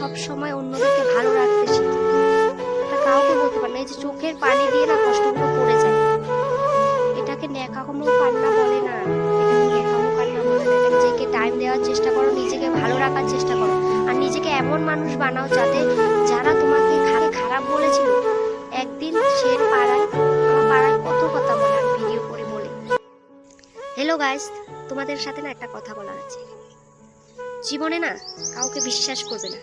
সব সময় অন্যদেরকে ভালো রাখতে শিখি। এটা কাউকে বলতে পারে না, এই যে চোখের পানি দিয়ে না কষ্টগুলো পড়ে যায়। এটাকে ন্যাকামো কান্না বলে না। এটাকে ন্যাকামো কান্না বলে না। নিজেকে টাইম দেওয়ার চেষ্টা করো, নিজেকে ভালো রাখার চেষ্টা করো। আর নিজেকে এমন মানুষ বানাও যাতে যারা তোমাকে খারাপ খারাপ বলেছিল, একদিন সে পাড়ায় পাড়ায় কত কথা বলে ভিডিও করে বলে। হ্যালো গাইস তোমাদের সাথে না একটা কথা বলার আছে। জীবনে না কাউকে বিশ্বাস করবে না।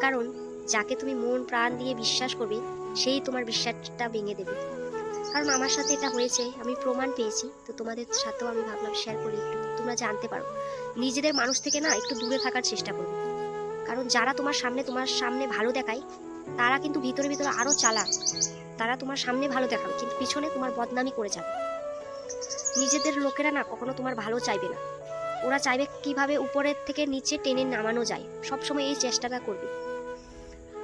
কারণ যাকে তুমি মন প্রাণ দিয়ে বিশ্বাস করবে, সেই তোমার বিশ্বাসটা ভেঙে দেবে। কারণ আমার সাথে এটা হয়েছে, আমি প্রমাণ পেয়েছি, তো তোমাদের সাথেও আমি ভাবলাম শেয়ার করি একটু, তোমরা জানতে পারো। নিজেদের মানুষ থেকে না একটু দূরে থাকার চেষ্টা করবে। কারণ যারা তোমার সামনে তোমার সামনে ভালো দেখায়, তারা কিন্তু ভিতরে ভিতরে আরও চালাক। তারা তোমার সামনে ভালো দেখাবে, কিন্তু পিছনে তোমার বদনামি করে যাবে। নিজেদের লোকেরা না কখনো তোমার ভালো চাইবে না। ওরা চাইবে কীভাবে উপরের থেকে নিচে টেনে নামানো যায়। সবসময় এই চেষ্টাটা করবে।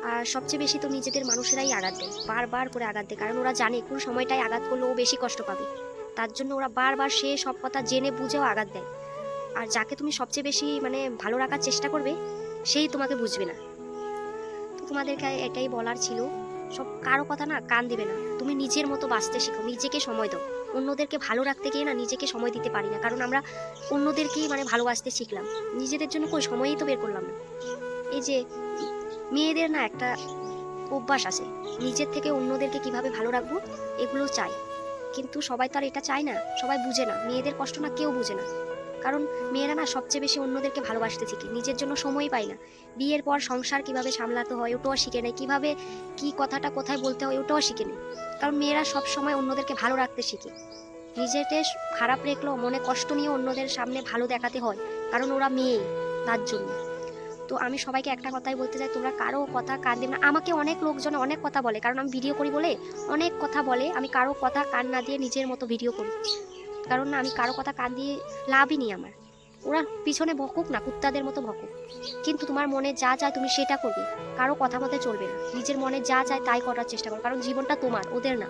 আর সবচেয়ে বেশি তো নিজেদের মানুষেরাই আঘাত দেয়। বারবার করে আঘাত দেয়। কারণ ওরা জানে কোন সময়টায় আঘাত করলে ও বেশি কষ্ট পাবে। তার জন্য ওরা বারবার সে সব কথা জেনে বুঝেও আঘাত দেয়। আর যাকে তুমি সবচেয়ে বেশি মানে ভালো রাখার চেষ্টা করবে, সেই তোমাকে বুঝবে না। তো তোমাদেরকে এটাই বলার ছিল। সব কারও কথা না কান দিবে না। তুমি নিজের মতো বাঁচতে শিখো, নিজেকে সময় দাও। অন্যদেরকে ভালো রাখতে গিয়ে না নিজেকে সময় দিতে পারি না, কারণ আমরা অন্যদেরকেই মানে ভালোবাসতে শিখলাম। নিজেদের জন্য কোনো সময়ই তো বের করলাম না। এই যে মেয়েদের না একটা অভ্যাস আছে, নিজের থেকে অন্যদেরকে কীভাবে ভালো রাখব, এগুলো চাই। কিন্তু সবাই তো আর এটা চায় না, সবাই বুঝে না। মেয়েদের কষ্ট না কেউ বুঝে না। কারণ মেয়েরা না সবচেয়ে বেশি অন্যদেরকে ভালোবাসতে শিখে, নিজের জন্য সময় পায় না। বিয়ের পর সংসার কীভাবে সামলাতে হয় ওটাও শিখে নেয়, কীভাবে কি কথাটা কোথায় বলতে হয় ওটাও শিখে নেয়। কারণ মেয়েরা সব সময় অন্যদেরকে ভালো রাখতে শিখে। নিজেকে খারাপ রেখলেও মনে কষ্ট নিয়ে অন্যদের সামনে ভালো দেখাতে হয়, কারণ ওরা মেয়ে, তার জন্য। তো আমি সবাইকে একটা কথাই বলতে চাই, তোমরা কারও কথা কান দেবে না। আমাকে অনেক লোকজন অনেক কথা বলে, কারণ আমি ভিডিও করি বলে অনেক কথা বলে আমি কারও কথা কান না দিয়ে নিজের মতো ভিডিও করি। কারণ না আমি কারও কথা কান দিয়ে লাভই নেই আমার। ওরা পিছনে ভকুক না, কুত্তাদের মতো ভকুক। কিন্তু তোমার মনে যা চায় তুমি সেটা করবে। কারও কথা মতে চলবে না। নিজের মনে যা চায় তাই করার চেষ্টা করো। কারণ জীবনটা তোমার, ওদের না।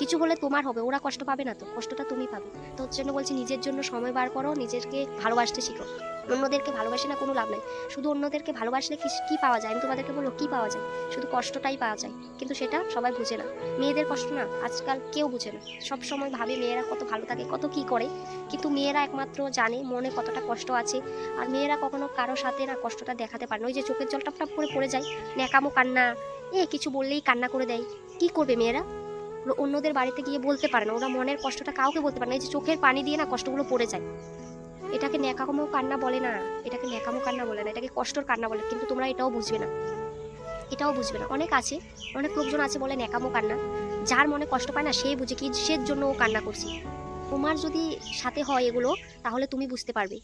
কিছু হলে তোমার হবে, ওরা কষ্ট পাবে না তো, কষ্টটা তুমি পাবে। তো ওর জন্য বলছি নিজের জন্য সময় বার করো নিজেকে ভালোবাসতে শিখো। অন্যদেরকে ভালোবাসে না কোনো লাভ নাই। শুধু অন্যদেরকে ভালোবাসলে কি কি পাওয়া যায়? আমি তোমাদেরকে বলব কী পাওয়া যায়? শুধু কষ্টটাই পাওয়া যায়। কিন্তু সেটা সবাই বুঝে না। মেয়েদের কষ্ট না, আজকাল কেউ বুঝে না। সব সময় ভাবে মেয়েরা কত ভালো থাকে, কত কি করে। কিন্তু মেয়েরা একমাত্র জানে মনে কতটা কষ্ট আছে। আর মেয়েরা কখনো কারও সাথে না কষ্টটা দেখাতে পারে না। ওই যে চোখের জল টপ করে পড়ে যায়, ন্যাকামো কান্না, এ কিছু বললেই কান্না করে দেয়। কি করবে মেয়েরা? অন্যদের বাড়িতে গিয়ে বলতে পারে না। ওরা মনের কষ্টটা কাউকে বলতে পারে না। এই যে চোখের পানি দিয়ে না কষ্টগুলো পড়ে যায়। এটাকে ন্যাকামো কান্না বলে না। এটাকে ন্যাকামো কান্না বলে না। এটাকে কষ্টর কান্না বলে। কিন্তু তোমরা এটাও বুঝবে না। এটাও বুঝবে না। অনেক আছে, অনেক লোকজন আছে বলে ন্যাকামো কান্না। যার মনে কষ্ট পায় না, সে বুঝে কি সের জন্য ও কান্না করছে। তোমার যদি সাথে হয় এগুলো, তাহলে তুমি বুঝতে পারবে।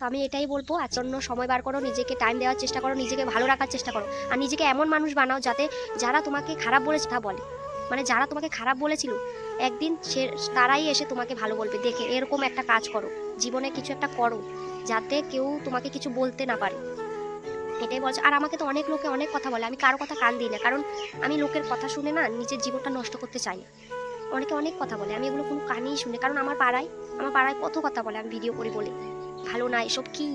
তো আমি এটাই বলব আর জন্য সময় বার করো, নিজেকে টাইম দেওয়ার চেষ্টা করো, নিজেকে ভালো রাখার চেষ্টা করো। আর নিজেকে এমন মানুষ বানাও যাতে যারা তোমাকে খারাপ বলেছে তা বলে। মানে যারা তোমাকে খারাপ বলেছিল, একদিন সে, তারাই এসে তোমাকে ভালো বলবে। দেখে, এরকম একটা কাজ করো। জীবনে কিছু একটা করো, যাতে কেউ তোমাকে কিছু বলতে না পারে। এটাই বলছে। আর আমাকে তো অনেক লোকে অনেক কথা বলে। আমি কারও কথা কান দিই না। কারণ আমি লোকের কথা শুনে না, নিজের জীবনটা নষ্ট করতে চাই না। অনেকে অনেক কথা বলে। আমি এগুলো কোনো কানেই শুনে কারণ আমার পাড়ায় আমার পাড়ায় কত কথা বলে। আমি ভিডিও করে বলে, ভালো না, এসব কি?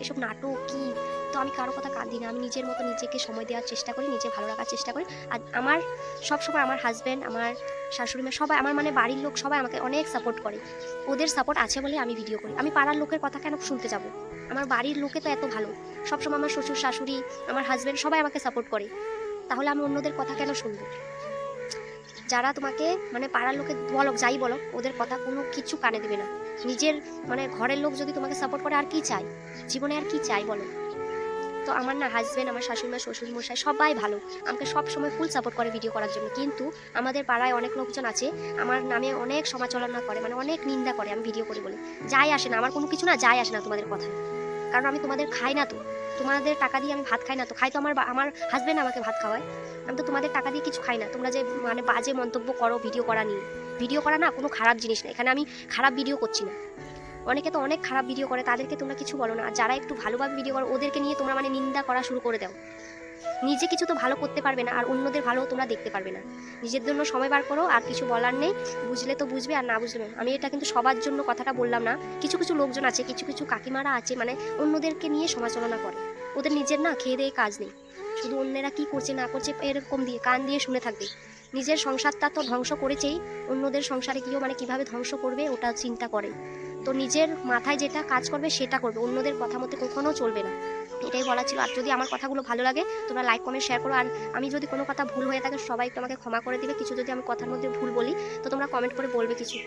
এসব নাটক কি? তো আমি কারও কথা কান দিই না। আমি নিজের মতো নিজেকে সময় দেওয়ার চেষ্টা করি, নিজে ভালো রাখার চেষ্টা করি। আর আমার সবসময় আমার হাজব্যান্ড আমার শাশুড়ি সবাই, আমার মানে বাড়ির লোক সবাই আমাকে অনেক সাপোর্ট করে। ওদের সাপোর্ট আছে বলে আমি ভিডিও করি। আমি পাড়ার লোকের কথা কেন শুনতে যাব? আমার বাড়ির লোকে তো এত ভালো। সবসময় আমার শ্বশুর, শাশুড়ি, আমার হাজব্যান্ড সবাই আমাকে সাপোর্ট করে। তাহলে আমি অন্যদের কথা কেন শুনব? যারা তোমাকে মানে পাড়ার লোকে বলো যাই বলো ওদের কথা কোনো কিছু কানে দেবে না। নিজের মানে ঘরের লোক যদি তোমাকে সাপোর্ট করে, আর কি চাই জীবনে আর কি চাই বলো? তো আমার না হাজব্যান্ড আমার শাশুড়ি মা শ্বশুর মশাই সবাই ভালো। আমাকে সব সময় ফুল সাপোর্ট করে ভিডিও করার জন্য। কিন্তু আমাদের পাড়ায় অনেক লোকজন আছে, আমার নামে অনেক সমালোচনা করে মানে অনেক নিন্দা করে, আমি ভিডিও করি বলে। যাই আসে না, আমার কোনো কিছু না, যাই আসে না তোমাদের কথায়। কারণ আমি তোমাদের খাই না তো। তোমাদের টাকা দিয়ে আমি ভাত খাই না তো। খাই তো আমার আমার হাজব্যান্ড আমাকে ভাত খাওয়ায়। আমি তো তোমাদের টাকা দিয়ে কিছু খাই না। তোমরা যে মানে বাজে মন্তব্য করো ভিডিও করা নিয়ে। ভিডিও করা না, কোনো খারাপ জিনিস না। এখানে আমি খারাপ ভিডিও করছি না। অনেকে তো অনেক খারাপ ভিডিও করে, তাদেরকে তোমরা কিছু বলো না। আর যারা একটু ভালোভাবে ভিডিও করো, ওদেরকে নিয়ে তোমরা মানে নিন্দা করা শুরু করে দাও। নিজে কিছু তো ভালো করতে পারবে না, আর অন্যদের ভালো তোমরা দেখতে পারবে না। নিজের জন্য সময় বার করো, আর কিছু বলার নেই। বুঝলে তো বুঝবে, আর না বুঝলে আমি এটা কিন্তু সবার জন্য কথাটা বললাম না। কিছু কিছু লোকজন আছে, কিছু কিছু কাকিমারা আছে মানে অন্যদেরকে নিয়ে সমালোচনা করে। ওদের নিজের না খেয়ে দিয়ে কাজ নেই। শুধু অন্যেরা কি করছে, না করছে, এরকম দিয়ে কান দিয়ে শুনে থাকবে। নিজের সংসারটা তো ধ্বংস করেছেই। অন্যদের সংসারে গিয়েও মানে কীভাবে ধ্বংস করবে, ওটা চিন্তা করে। তো নিজের মাথায় যেটা কাজ করবে সেটা করবে, অন্যদের কথা মতে কখনো চলবে না। এটাই বলা ছিল। আর যদি আমার কথাগুলো ভালো লাগে, তোমরা লাইক কমেন্ট শেয়ার করো। আর আমি যদি কোনো কথা ভুল হয়ে থাকে, সবাই তোমাকে ক্ষমা করে দিবে। কিছু যদি আমি কথার মধ্যে ভুল বলি, তো তোমরা কমেন্ট করে বলবে কিছু।